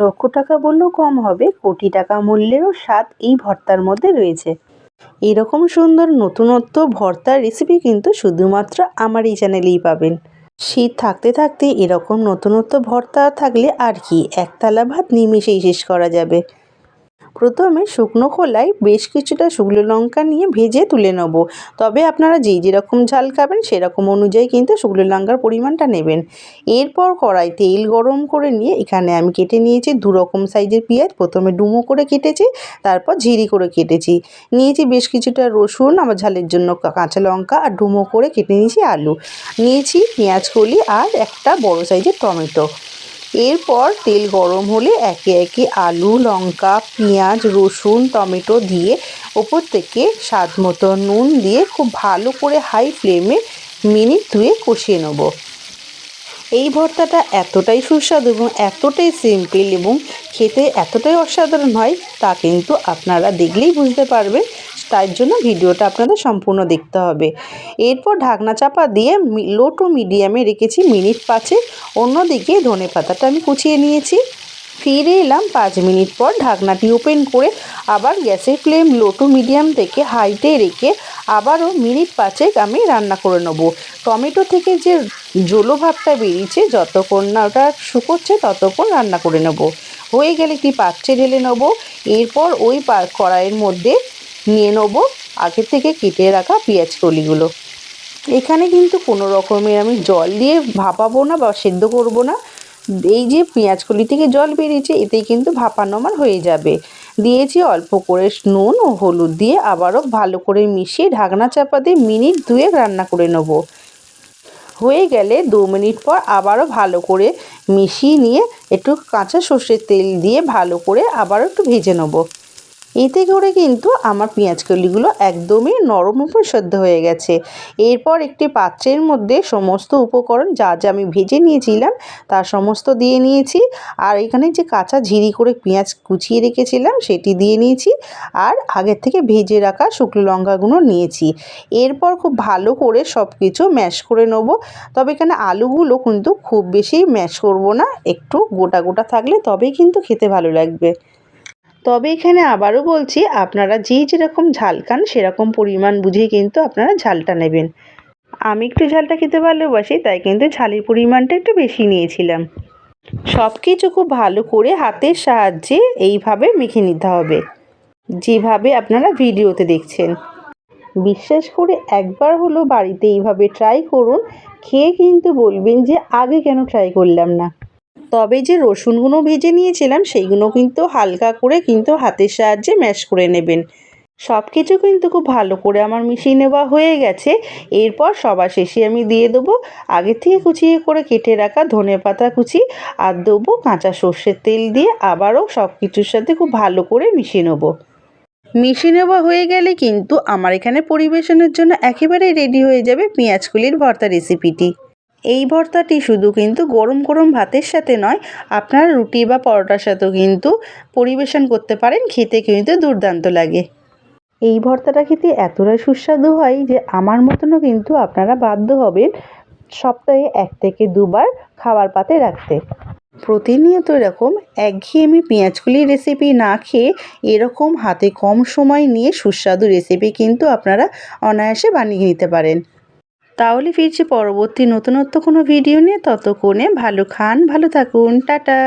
লক্ষ টাকা বললেও কম হবে, কোটি টাকা মূল্যেরও স্বাদ এই ভর্তার মধ্যে রয়েছে। এরকম সুন্দর নতুনত্ব ভর্তার রেসিপি কিন্তু শুধুমাত্র আমার এই চ্যানেলেই পাবেন। শীত থাকতে থাকতে এরকম নতুনত্ব ভর্তা থাকলে আর কি একতলা ভাত নিমেষেই শেষ করা যাবে। প্রথমে শুকনো খোলায় বেশ কিছুটা শুকনো লঙ্কা নিয়ে ভেজে তুলে নেব। তবে আপনারা যেই যেরকম ঝাল খাবেন, সেরকম অনুযায়ী কিন্তু শুকনো লঙ্কার পরিমাণটা নেবেন। এরপর কড়াই তেল গরম করে নিয়ে এখানে আমি কেটে নিয়েছি দু রকম সাইজের পেঁয়াজ। প্রথমে ডুমো করে কেটেছি, তারপর ঝিরি করে কেটেছি। নিয়েছি বেশ কিছুটা রসুন, আমার ঝালের জন্য কাঁচা লঙ্কা আর ডুমো করে কেটে নিয়েছি আলু। নিয়েছি পেঁয়াজ, কলি আর একটা বড় সাইজের টমেটো। এরপর তেল গরম হলে একে একে আলু, লঙ্কা, পেঁয়াজ, রসুন, টমেটো দিয়ে ওপর থেকে স্বাদ মতো নুন দিয়ে খুব ভালো করে হাই ফ্লেমে মিনিট ধুয়ে কষিয়ে নেব। এই ভর্তাটা এতটাই সুস্বাদু এবং এতটাই সিম্পল এবং খেতে এতটাই অসাধারণ হয় তা কিন্তু আপনারা দেখলেই বুঝতে পারবেন। তার জন্য ভিডিওটা আপনাদের সম্পূর্ণ দেখতে হবে। এরপর ঢাকনা চাপা দিয়ে লো টু মিডিয়ামে রেখেছি মিনিট পাঁচে অন্যদিকে ধনে পাতাটা আমি কুচিয়ে নিয়েছি। ফিরে এলাম পাঁচ মিনিট পর ঢাকনাটি ওপেন করে আবার গ্যাসের ফ্লেম লো টু মিডিয়াম থেকে হাইটে রেখে আবারও মিনিট পাঁচেক আমি রান্না করে নেব। টমেটো থেকে যে জলো ভাবটা বেরিয়েছে, যতক্ষণ না ওটা শুকোচ্ছে ততক্ষণ রান্না করে নেব। হয়ে গেলে একটি পাত্রে ঢেলে নেব। এরপর ওই কড়াইয়ের মধ্যে নিয়ে নেব। আগে থেকে কেটে রাখা পেঁয়াজ কলিগুলো। এখানে কিন্তু কোনো রকমের আমি জল দিয়ে ভাপাবো না বা সেদ্ধ করব না। এই যে পেঁয়াজ কলি থেকে জল বেরিয়েছে, এতেই কিন্তু ভাপানো আমার হয়ে যাবে। দিয়েছি অল্প করে নুন ও হলুদ দিয়ে আবারও ভালো করে মিশিয়ে ঢাকনা চাপা দিয়ে মিনিট দুয়েক রান্না করে নেব। হয়ে গেলে দু মিনিট পর আবারও ভালো করে মিশিয়ে নিয়ে একটু কাঁচা সর্ষের তেল দিয়ে ভালো করে আবারও একটু ভেজে নেব। এতে করে কিন্তু আমার পেঁয়াজ কলিগুলো একদমই নরম উপর সেদ্ধ হয়ে গেছে। এরপর একটি পাত্রের মধ্যে সমস্ত উপকরণ যা যা আমি ভেজে নিয়েছিলাম তার সমস্ত দিয়ে নিয়েছি। আর এখানে যে কাঁচা ঝিরি করে পেঁয়াজ কুচিয়ে রেখেছিলাম, সেটি দিয়ে নিয়েছি। আর আগের থেকে ভেজে রাখা শুকনো লঙ্কাগুলো নিয়েছি। এরপর খুব ভালো করে সব কিছু ম্যাশ করে নেব। তবে এখানে আলুগুলো কিন্তু খুব বেশি ম্যাশ করব না, একটু গোটা গোটা থাকলে তবেই কিন্তু খেতে ভালো লাগবে। তবে এখানে আবারও বলছি, আপনারা যে যেরকম ঝাল খান, সেরকম পরিমাণ বুঝেই কিন্তু আপনারা ঝালটা নেবেন। আমি একটু ঝালটা খেতে ভালোবাসি, তাই কিন্তু ঝালের পরিমাণটা একটু বেশি নিয়েছিলাম। সব কিছু খুব ভালো করে হাতের সাহায্যে এইভাবে মেখে নিতে হবে, যেভাবে আপনারা ভিডিওতে দেখছেন। বিশ্বাস করে একবার হলো বাড়িতে এইভাবে ট্রাই করুন, খেয়ে কিন্তু বলবেন যে, আগে কেন ট্রাই করলাম না? তবে যে রসুনগুলো ভেজে নিয়েছিলাম সেইগুলো কিন্তু হালকা করে কিন্তু হাতের সাহায্যে ম্যাশ করে নেবেন। সব কিছু কিন্তু খুব ভালো করে আমার মিশিয়ে নেওয়া হয়ে গেছে। এরপর সবার শেষে আমি দিয়ে দেবো আগে থেকে কুচিয়ে করে কেটে রাখা ধনে পাতা কুচি আর দেবো কাঁচা সর্ষের তেল দিয়ে আবারও সব কিছুর সাথে খুব ভালো করে মিশিয়ে নেব। মিশিয়ে নেওয়া হয়ে গেলে কিন্তু আমার এখানে পরিবেশনের জন্য একেবারেই রেডি হয়ে যাবে পেঁয়াজকুলির ভর্তা রেসিপিটি এই ভর্তাটি শুধু কিন্তু গরম গরম ভাতের সাথে নয়, আপনার রুটি বা পরোটার সাথেও কিন্তু পরিবেশন করতে পারেন, খেতে কিন্তু দুর্দান্ত লাগে। এই ভর্তাটা খেতে এতটাই সুস্বাদু হয় যে আমার মতনও কিন্তু আপনারা বাধ্য হবেন সপ্তাহে এক থেকে দুবার খাবার পাতে রাখতে। প্রতিনিয়ত এরকম একঘেয়েমি পেঁয়াজগুলি রেসিপি না খেয়ে এরকম হাতে কম সময় নিয়ে সুস্বাদু রেসিপি কিন্তু আপনারা অনায়াসে বানিয়ে নিতে পারেন। তাহলে ফিরছি পরবর্তী নতুনত্ব কোনো ভিডিও নিয়ে। ততক্ষণে ভালো খান ভালো থাকুন। টাটা।